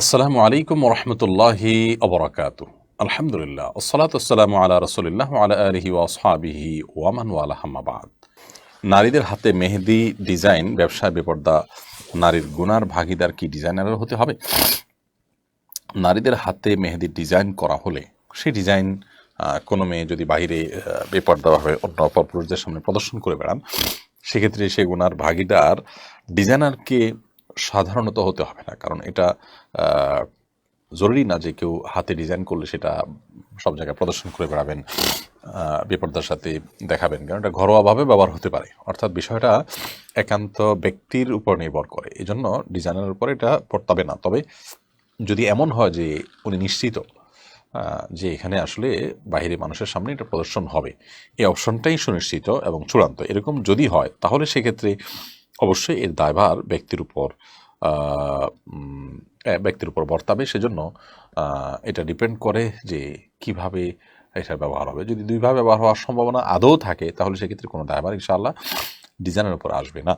আসসালামু আলাইকুম রহমতুল্লাহি অবরাকাত আলহামদুলিল্লাহ। ওসলাত আসসালামু আলা রসুলিল্লাহ আলা আলহি ওয়াসহাবিহি ওয়ামান ওয়ালা হাম্মাবাদ নারীদের হাতে মেহেদি ডিজাইন ব্যবসায় বেপর্দা নারীর গুনার ভাগিদার কি ডিজাইনার হতে হবে? নারীদের হাতে মেহেদি ডিজাইন করা হলে সেই ডিজাইন কোনো মেয়ে যদি আহ, বেপর্দাভাবে অন্য অপরপুরুষদের সামনে প্রদর্শন করে বেড়ান সেক্ষেত্রে সে গুনার ভাগিদার ডিজাইনারকে সাধারণত হতে হবে না। কারণ এটা জরুরি না যে কেউ হাতে ডিজাইন করলে সেটা সব জায়গায় প্রদর্শন করে বেড়াবেন বেপর্দার সাথে দেখাবেন। কারণ এটা ঘরোয়াভাবে ব্যবহার হতে পারে। অর্থাৎ বিষয়টা একান্ত ব্যক্তির উপর নির্ভর করে। এই জন্য ডিজাইনের উপর এটা পড়তাবে না। তবে যদি এমন হয় যে উনি নিশ্চিত যে এখানে আসলে বাইরে মানুষের সামনে এটা প্রদর্শন হবে, এই অপশনটাই সুনিশ্চিত এবং চূড়ান্ত। এরকম যদি হয়, তাহলে সেক্ষেত্রে অবশ্যই এর দায়ভার ব্যক্তির উপর ব্যক্তির উপর বর্তাবে। সেজন্য এটা ডিপেন্ড করে যে কীভাবে এটার ব্যবহার হবে। যদি দুইভাবে ব্যবহার হওয়ার সম্ভাবনা আদৌ থাকে, তাহলে সেক্ষেত্রে কোনো দায়ভার ইনশাআল্লাহ ডিজাইনের উপর আসবে না।